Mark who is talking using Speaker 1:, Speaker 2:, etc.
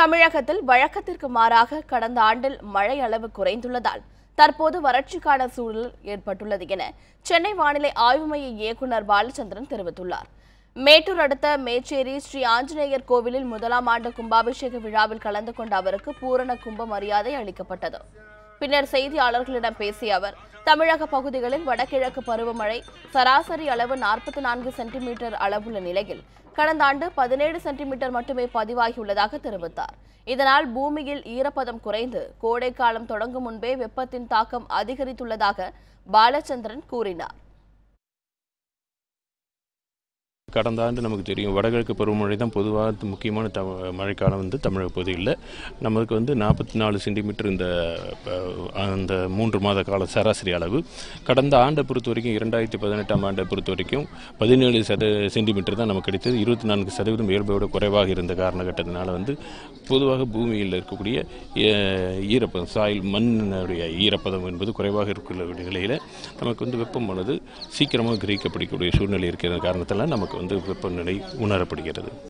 Speaker 1: தமிழகத்தில் வழக்கத்திற்கு மாறாக கடந்த ஆண்டில் மழை அளவு குறைந்துள்ளதால் தற்போது வறட்சிக்கான சூழல் ஏற்பட்டுள்ளது என சென்னை வானிலை ஆய்வு மைய இயக்குநர் பாலச்சந்திரன் தெரிவித்துள்ளார் மேட்டூர் அடுத்த மேச்சேரி ஸ்ரீ ஆஞ்சநேயர் கோவிலில் முதலாம் ஆண்டு கும்பாபிஷேக விழாவில் கலந்து கொண்ட அவருக்கு பூரண கும்ப மரியாதை அளிக்கப்பட்டது பின்னர் செய்தியாளர்களிடம் பேசிய அவர் தமிழக பகுதிகளில் வடகிழக்கு பருவமழை சராசரி அளவு நாற்பத்தி நான்கு சென்டிமீட்டர் அளவுள்ள நிலையில் கடந்த ஆண்டு பதினேழு சென்டிமீட்டர் மட்டுமே பதிவாகியுள்ளதாக தெரிவித்தார் இதனால் பூமியில் ஈரப்பதம் குறைந்து கோடைக்காலம் தொடங்கும் முன்பே வெப்பத்தின் தாக்கம் அதிகரித்துள்ளதாக பாலச்சந்திரன் கூறினார்
Speaker 2: கடந்த ஆண்டு நமக்கு தெரியும் வடகிழக்கு பருவமழை தான் பொதுவாக முக்கியமான த மழைக்காலம் வந்து தமிழக பகுதியில் நமக்கு வந்து நாற்பத்தி நாலு சென்டிமீட்டர் இந்த அந்த மூன்று மாத கால சராசரி அளவு கடந்த ஆண்டை பொறுத்த வரைக்கும் இரண்டாயிரத்தி பதினெட்டாம் ஆண்டை பொறுத்த வரைக்கும் பதினேழு சத சென்டிமீட்டர் தான் நமக்கு கிடைத்தது இருபத்தி நான்கு சதவீதம் இயல்பையோட குறைவாக இருந்த காரணகட்டத்தினால வந்து பொதுவாக பூமியில் இருக்கக்கூடிய ஈரப்பதம் சாயில் மண்ணினுடைய ஈரப்பதம் என்பது குறைவாக இருக்கிற நிலையில் நமக்கு வந்து வெப்பமானது சீக்கிரமாக கிரகிக்கப்படக்கூடிய சூழ்நிலை இருக்கிற காரணத்தில் நமக்கு வந்து வெப்பநிலை உணரப்படுகிறது